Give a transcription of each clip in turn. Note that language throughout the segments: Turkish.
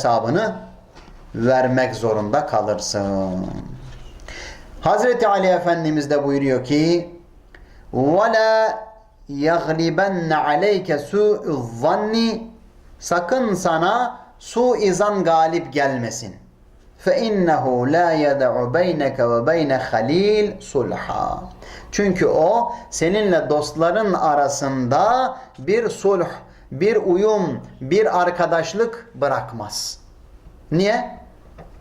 hesabını vermek zorunda kalırsın. Hazreti Ali Efendimiz de buyuruyor ki وَلَا يَغْلِبَنَّ عَلَيْكَ سُوءُ الظَّنِّ Sakın sana suizan galip gelmesin. فَاِنَّهُ لَا يَدَعُ بَيْنَكَ وَبَيْنَ خَلِيلٍ sulha. Çünkü o seninle dostların arasında bir sulh, bir uyum, bir arkadaşlık bırakmaz. Niye?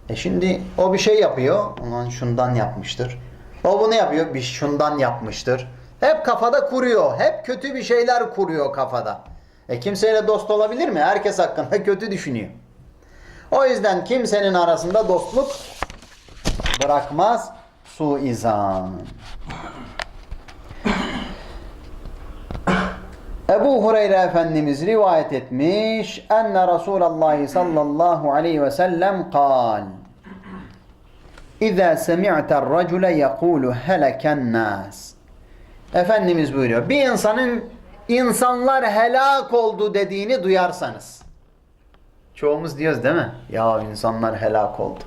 E şimdi o bir şey yapıyor. Ulan şundan yapmıştır. O bunu yapıyor. Bir şundan yapmıştır. Hep kafada kuruyor. Hep kötü bir şeyler kuruyor kafada. E kimseyle dost olabilir mi? Herkes hakkında kötü düşünüyor. O yüzden kimsenin arasında dostluk bırakmaz. Suizan. Ebu Hureyre Efendimiz rivayet etmiş. Enne Resulallah sallallahu aleyhi ve sellem kal. İza semi'ter racule yekulu heleken nas. Efendimiz buyuruyor. Bir insanın insanlar helak oldu dediğini duyarsanız. Çoğumuz diyoruz değil mi? Ya insanlar helak oldu.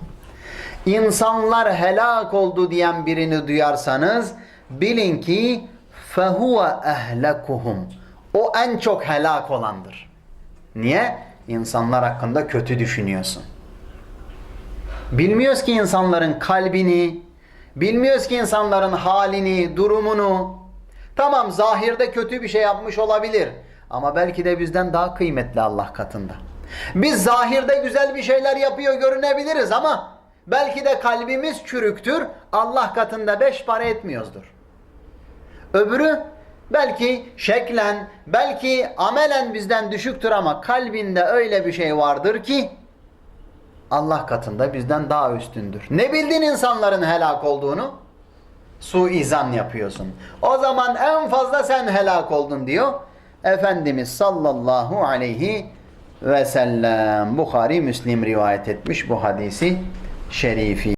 İnsanlar helak oldu diyen birini duyarsanız bilin ki fehuve ehlekuhum. O en çok helak olandır. Niye? İnsanlar hakkında kötü düşünüyorsun. Bilmiyoruz ki insanların kalbini, bilmiyoruz ki insanların halini, durumunu. Tamam zahirde kötü bir şey yapmış olabilir ama belki de bizden daha kıymetli Allah katında. Biz zahirde güzel bir şeyler yapıyor görünebiliriz ama belki de kalbimiz çürüktür. Allah katında beş para etmiyoruzdur. Öbürü belki şeklen, belki amelen bizden düşüktür ama kalbinde öyle bir şey vardır ki Allah katında bizden daha üstündür. Ne bildin insanların helak olduğunu? Suizan yapıyorsun. O zaman en fazla sen helak oldun diyor. Efendimiz sallallahu aleyhi ve sellem. Bukhari Müslim rivayet etmiş bu hadisi şerifi.